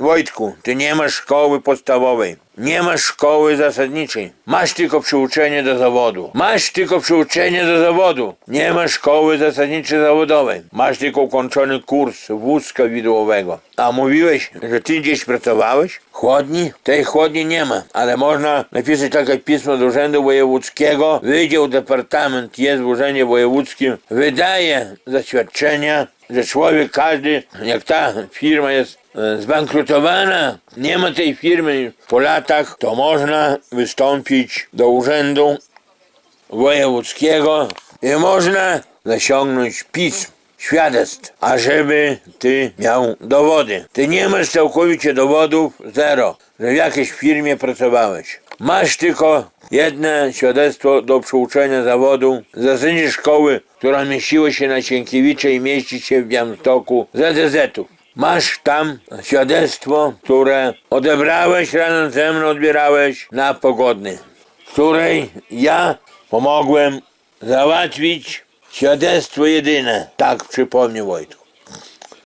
Wojtku, ty nie masz szkoły podstawowej. Nie masz szkoły zasadniczej. Masz tylko przyuczenie do zawodu. Masz tylko przyuczenie do zawodu. Nie masz szkoły zasadniczej zawodowej. Masz tylko ukończony kurs wózka widłowego. A mówiłeś, że ty gdzieś pracowałeś? Chłodni? Tej chłodni nie ma, ale można napisać takie pismo do Urzędu Wojewódzkiego. Wydział Departament jest w Urzędzie Wojewódzkim. Wydaje zaświadczenia, że człowiek każdy, jak ta firma jest zbankrutowana, nie ma tej firmy po latach, to można wystąpić do Urzędu Wojewódzkiego i można zasiągnąć pism, świadectw, ażeby ty miał dowody. Ty nie masz całkowicie dowodów, zero, że w jakiejś firmie pracowałeś. Masz tylko jedno świadectwo do przyuczenia zawodu z zasadniczej szkoły, która mieściła się na Sienkiewicza i mieści się w Białymstoku ZDZ-u. Masz tam świadectwo, które odebrałeś razem ze mną, odbierałeś na pogodny której ja pomogłem załatwić świadectwo jedyne. Tak przypomnę Wojtku.